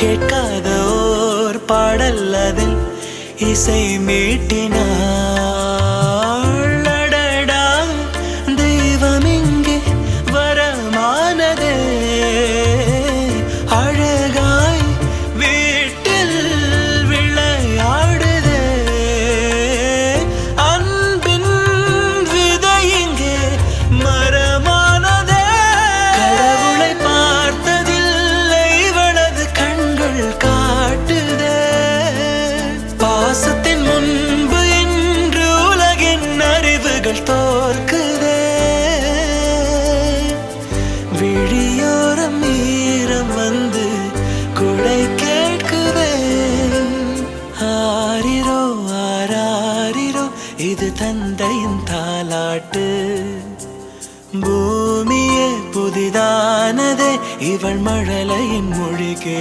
கேட்காத ஓர் பாடல் அதில் இசை மீட்டினார். பாசத்தின் முன்பு இன்று உலகின் அறிவுகள் தோற்குதே. விழியோரம் ஈரம் வந்து குடை கேட்குதே. ஆரிரோ ஆராரிரோ இது தந்தையின் தாலாட்டு பூமியே புதிதானதே இவள் மழலையின் மொழிகே.